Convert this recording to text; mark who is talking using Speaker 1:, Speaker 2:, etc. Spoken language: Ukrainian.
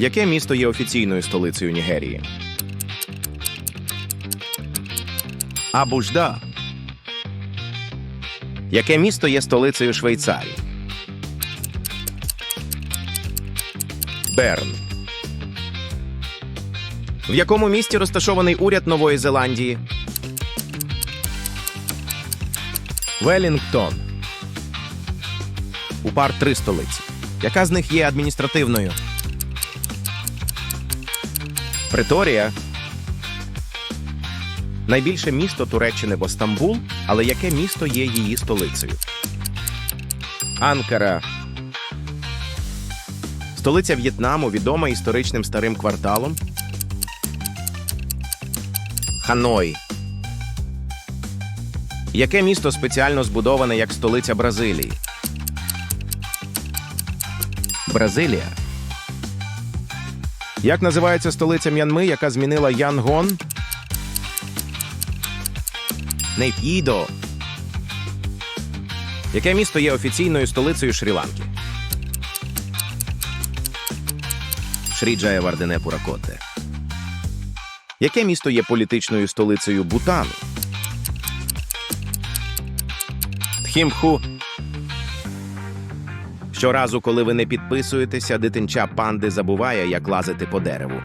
Speaker 1: Яке місто є офіційною столицею Нігерії? Абужда. Яке місто є столицею Швейцарії? Берн. В якому місті розташований уряд Нової Зеландії? Велінгтон. У пар три столиці. Яка з них є адміністративною? Преторія. Найбільше місто Туреччини бо Стамбул, але яке місто є її столицею? Анкара. Столиця В'єтнаму відома історичним старим кварталом. Ханой. Яке місто спеціально збудоване як столиця Бразилії? Бразилія. Як називається столиця М'янми, яка змінила Янгон? Нейп'їдо. Яке місто є офіційною столицею Шрі-Ланки? Шріджая Пуракоте. Яке місто є політичною столицею Бутану? Тхімху. Щоразу, коли ви не підписуєтеся, дитинча панди забуває, як лазити по дереву.